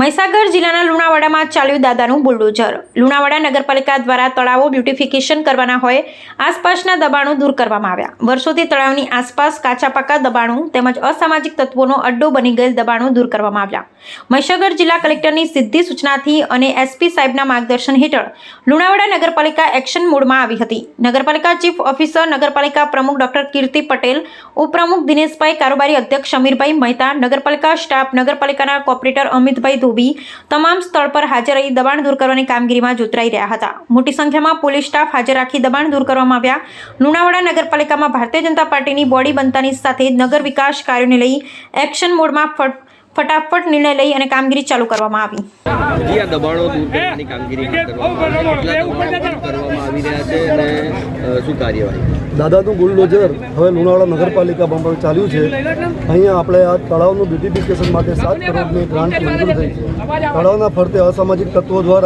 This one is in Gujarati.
મહીસાગર જિલ્લાના લુણાવાડામાં ચાલ્યું દાદાનું બુલડોઝર. લુણાવાડા નગરપાલિકા દ્વારા તળાવો બ્યુટિફિકેશન કરવાના હોય, આસપાસના દબાણો દૂર કરવામાં આવ્યા. વર્ષોથી તળાવની આસપાસ કાચા પાકા દબાણો તેમજ અસામાજિક તત્વોનો અડ્ડો બની ગયેલ દબાણો દૂર કરવામાં આવ્યા. મહીસાગર જિલ્લા કલેક્ટરની સીધી સૂચનાથી અને એસપી સાહેબના માર્ગદર્શન હેઠળ લુણાવાડા નગરપાલિકા એક્શન મોડમાં આવી હતી. નગરપાલિકા ચીફ ઓફિસર, નગરપાલિકા પ્રમુખ ડોક્ટર કીર્તિ પટેલ, ઉપપ્રમુખ દિનેશભાઈ કારોબારી અધ્યક્ષ સમીરભાઈ મહેતા, નગરપાલિકા સ્ટાફ, નગરપાલિકાના કોર્પોરેટર અમિતભાઈ ધોબી તમામ સ્થળ પર હાજર રહી દબાણ દૂર કરવાની કામગીરીમાં જોતરાઈ રહ્યા હતા. મોટી સંખ્યામાં પોલીસ સ્ટાફ હાજર રાખી દબાણ દૂર કરવામાં આવ્યા. લુણાવાડા નગરપાલિકામાં ભારતીય જનતા પાર્ટીની બોડી બનતાની સાથે નગર વિકાસ કાર્યોને લઈ એક્શન મોડમાં ફટાફટ નિર્ણય લઈ અને કામગીરી ચાલુ કરવામાં આવી. જી આ દબાણો દૂર કરવાની કામગીરી કરવામાં આવી. છે. કેટલા દબાણો દૂર કરવામાં આવી રહ્યા છે અને શું કાર્યવાહી? દાદાનું બુલડોઝર. હવે લુણાવાડા નગરપાલિકા બમ્બર ચાલ્યું છે. અહીંયા આપણે આ તળાવનું બ્યુટિફિકેશન માટે સાત કરોડની ગ્રાન્ટ મંજૂર થઈ છે. તળાવના ફરતે અસામાજિક તત્વો દ્વારા